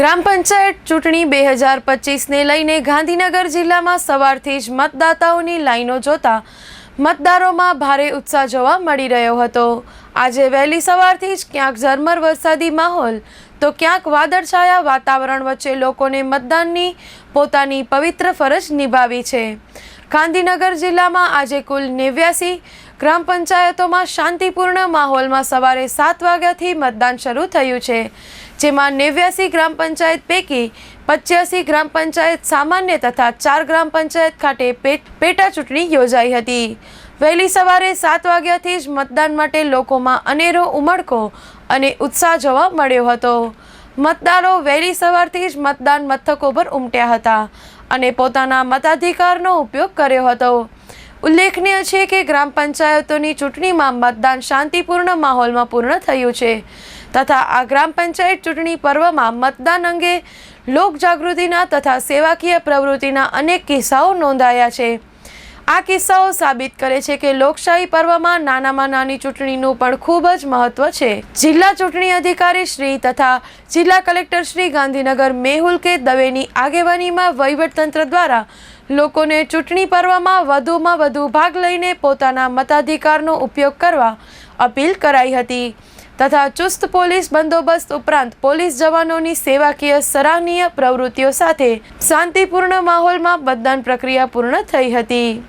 ગ્રામ પંચાયત ચૂંટણી બે હજાર પચીસને લઈને ગાંધીનગર જિલ્લામાં સવારથી જ મતદાતાઓની લાઈનો જોતા મતદારોમાં ભારે ઉત્સાહ જોવા મળી રહ્યો હતો. આજે વહેલી સવારથી જ ક્યાંક ઝરમર વરસાદી માહોલ, તો ક્યાંક વાદળછાયા વાતાવરણ વચ્ચે લોકોને મતદાનની પોતાની પવિત્ર ફરજ નિભાવી છે. ગાંધીનગર જિલ્લામાં આજે કુલ નેવ્યાસી ગ્રામ પંચાયતોમાં શાંતિપૂર્ણ માહોલમાં સવારે સાત વાગ્યાથી મતદાન શરૂ થયું છે, જેમાં નેવ્યાસી ગ્રામ પંચાયત પૈકી પચ્યાસી ગ્રામ પંચાયત સામાન્ય તથા ચાર ગ્રામ પંચાયત ખાતે પેટ ચૂંટણી યોજાઈ હતી. વહેલી સવારે સાત વાગ્યાથી જ મતદાન માટે લોકોમાં અનેરો ઉમળકો અને ઉત્સાહ જોવા મળ્યો હતો. મતદારો વહેલી સવારથી જ મતદાન મથકો પર ઉમટ્યા હતા અને પોતાના મતાધિકારનો ઉપયોગ કર્યો હતો. ઉલ્લેખનીય છે કે ગ્રામ પંચાયતોની ચૂંટણીમાં મતદાન શાંતિપૂર્ણ માહોલમાં પૂર્ણ થયું છે. તથા આ ગ્રામ પંચાયત ચૂંટણી પર્વમાં મતદાન અંગે લોકજાગૃતિના તથા સેવાકીય પ્રવૃત્તિના અનેક કિસ્સાઓ નોંધાયા છે. આ કિસ્સાઓ સાબિત કરે છે કે લોકશાહી પર્વમાં નાનામાં નાની ચૂંટણીનું પણ ખૂબ જ મહત્વ છે. જિલ્લા ચૂંટણી અધિકારી શ્રી તથા જિલ્લા કલેક્ટર શ્રી ગાંધીનગર મેહુલ કે દવેની આગેવાનીમાં વહીવટતંત્ર દ્વારા લોકોને ચૂંટણી પર્વમાં વધુમાં વધુ ભાગ લઈને પોતાના મતાધિકારનો ઉપયોગ કરવા અપીલ કરાઈ હતી. તથા ચુસ્ત પોલીસ બંદોબસ્ત ઉપરાંત પોલીસ જવાનોની સેવાકીય સરાહનીય પ્રવૃત્તિઓ સાથે શાંતિપૂર્ણ માહોલમાં મતદાન પ્રક્રિયા પૂર્ણ થઈ હતી.